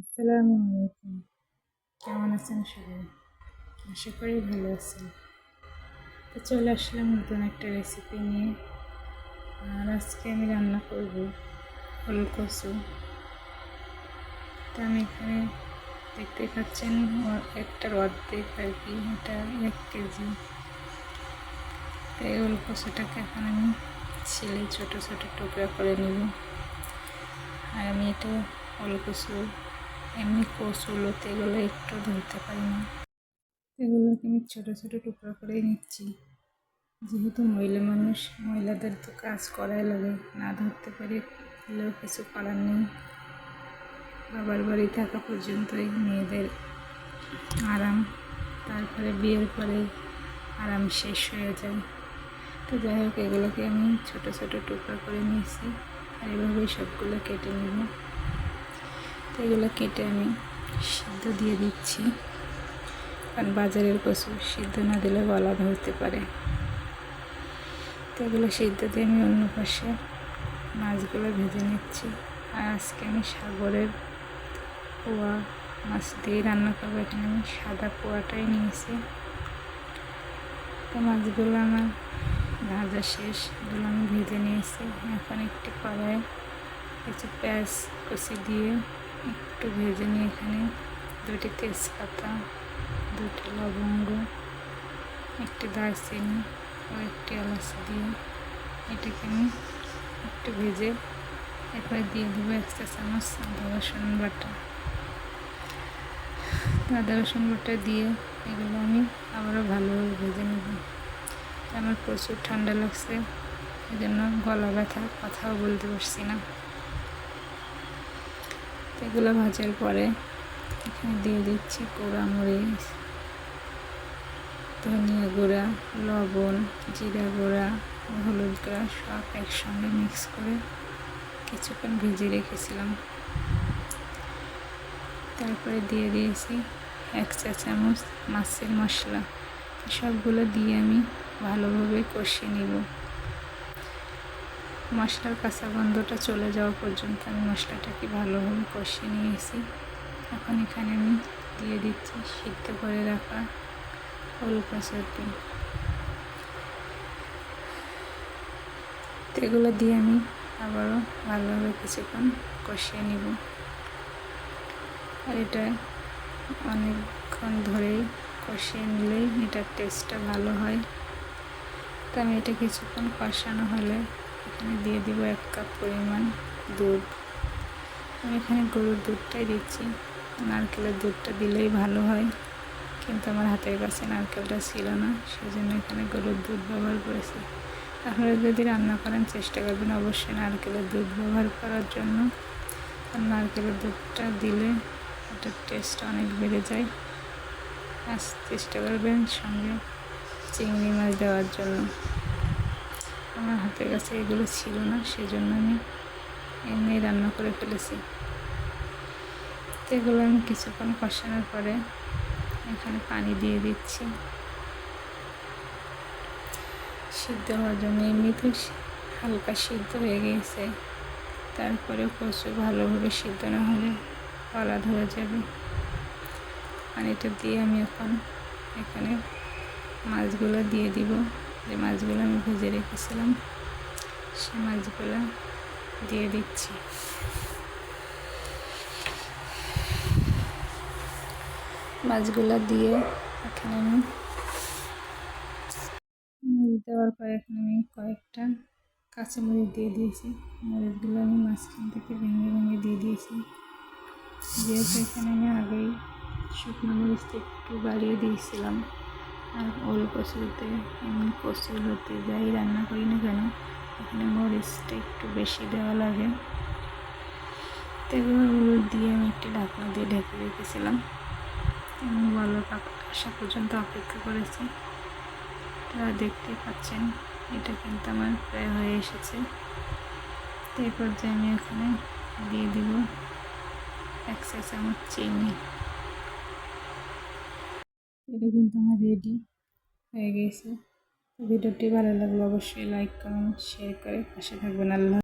আসসালামু আলাইকুম। কেমন আছেন সবাই? আশা করি ভালো আছেন। তো চলে আসলাম নতুন একটা রেসিপি নিয়ে। আর আজকে আমি রান্না করব ফুল কচু তো আমি এখানে দেখতে পাচ্ছেন একটার অর্ধেক আর কি এটা এক কেজি। তো এই ওল কচুটাকে এখন আমি ছিলে ছোটো ছোটো টুকরা করে নেব। আর আমি এটা ওল কচু এমনি কচুলোতে এগুলো একটু ধরতে পারি না। এগুলোকে আমি ছোটো ছোটো টুকরো করে নিচ্ছি। যেহেতু মহিলা মানুষ, মহিলাদের তো কাজ করাই লাগে। না ধরতে পারি, হলেও কিছু করার নেই। বাবার বাড়ি থাকা পর্যন্তই মেয়েদের আরাম। তারপরে বিয়ের পরে আরাম শেষ হয়ে যায়। তো যাই হোক, এগুলোকে আমি ছোটো ছোটো টুকরো করে নিয়েছি। আর এভাবেই সবগুলো কেটে নেব। এগুলো কেটে আমি সিদ্ধ দিয়ে দিচ্ছি। কারণ বাজারের কচু সিদ্ধ না দিলে গলা ধরতে পারে। তো এগুলো সিদ্ধ দিয়ে আমি অন্য পাশে মাছগুলো ভেজে নিচ্ছি। আর আজকে আমি সাগরের পোয়া, মাছ দিয়ে রান্না করব। এখানে আমি সাদা পোয়াটাই নিয়েছি। তো মাছগুলো আমার ভাজা শেষ। এগুলো আমি ভেজে নিয়েছি। এখন একটি কড়াই কিছু পেঁয়াজ কুচি দিয়ে একটু ভেজে নিয়ে এখানে দুটি তেজপাতা, দুটি লবঙ্গ, একটি দারচিনি ও একটি এলাচ দিয়ে এটাকে আমি একটু ভেজে এরপরে দিয়ে দেবো এক চা চামচ আদা, রসুন বাটা। আদা, রসুন বাটা দিয়ে এগুলো আমি আবারও ভালোভাবে ভেজে নেব। আমার প্রচুর ঠান্ডা লাগছে এই জন্য গলা ব্যথা, কথাও বলতে পারছি না। এগুলো ভাজার পরে এখানে দিয়ে দিচ্ছি মরিচ, ধনিয়া গুঁড়া, লবণ, জিরা গুঁড়া, হলুদ গুঁড়া সব একসঙ্গে মিক্স করে কিছুক্ষণ ভেজে রেখেছিলাম। তারপরে দিয়ে দিয়েছি এক চা চামচ মাছের মশলা। সবগুলো দিয়ে আমি ভালোভাবে কষিয়ে নিব। মশলার কাঁচা গন্ধটা চলে যাওয়া পর্যন্ত আমি মশলাটাকে ভালোভাবে কষিয়ে নিয়েছি। এখন এখানে আমি দিয়ে দিচ্ছি সিদ্ধ করে রাখা ওল কচুরটি তো এগুলো দিয়ে আমি আবারও ভালোভাবে কিছুক্ষণ কষিয়ে নিব। আর এটা অনেকক্ষণ ধরেই কষিয়ে নিলেই এটার টেস্টটা ভালো হয়। তো আমি এটা কিছুক্ষণ কষানো হলে এখানে দিয়ে দিব এক কাপ পরিমাণ দুধ। আমি এখানে গরুর দুধটাই দিচ্ছি। নারকেলের দুধটা দিলেই ভালো হয়। কিন্তু আমার হাতের কাছে নারকেলটা ছিল না সেই জন্য এখানে গরুর দুধ ব্যবহার করেছি। আপনারা যদি রান্না করেন চেষ্টা করবেন, অবশ্যই নারকেলের দুধ ব্যবহার করার জন্য। নারকেলের দুধটা দিলে ওটার টেস্ট অনেক বেড়ে যায়। আর চেষ্টা করবেন সঙ্গে চিংড়ি মাছ দেওয়ার জন্য। আমার হাতের কাছে এগুলো ছিল না, সেজন্য আমি এমনি রান্না করে ফেলেছি। তো এগুলো আমি কিছুক্ষণ কষানোর পরে এখানে পানি দিয়ে দিচ্ছি। সিদ্ধ হওয়ার জন্য এমনিতে হালকা সিদ্ধ হয়ে গিয়েছে। তারপরে কচু ভালোভাবে সিদ্ধ না হলে কলা ধরে যাবে। পানিটা দিয়ে আমি এখন এখানে মাছগুলো দিয়ে দিব। যে মাছগুলো আমি ভেজে রেখেছিলাম, সে মাছগুলো দিয়ে দিচ্ছি। মাছগুলো দিয়ে এখানে আমি দেওয়ার পরে এখানে আমি কয়েকটা কাঁচা কাঁচামরিচ দিয়ে দিয়েছি। মরিচগুলো আমি মাঝখান থেকে ভেঙে ভেঙে দিয়ে দিয়েছি। যেহেতু এখানে আমি আগেই শুকনো মরিচটা একটু বাড়িয়ে দিয়েছিলাম। আর ওল কচুতে এমনি কচুর হতে যাই, রান্না করি না কেন? এখানে মরিচটা একটু বেশি দেওয়া লাগে। তো এগুলো দিয়ে আমি একটি ঢাকনা দিয়ে ঢেকে রেখেছিলাম। এবং ভালো আসা পর্যন্ত অপেক্ষা করেছি। তারা দেখতে পাচ্ছেন, এটা কিন্তু আমার প্রায় হয়ে এসেছে। তো এই পর্যায়ে আমি এখানে দিয়ে দিব এক চা চামচ চিনি। এটা কিন্তু আমার রেডি হয়ে গেছে। ভিডিওটি ভালো লাগলে অবশ্যই লাইক কমেন্ট শেয়ার করে পাশে থাকবেন। আল্লাহ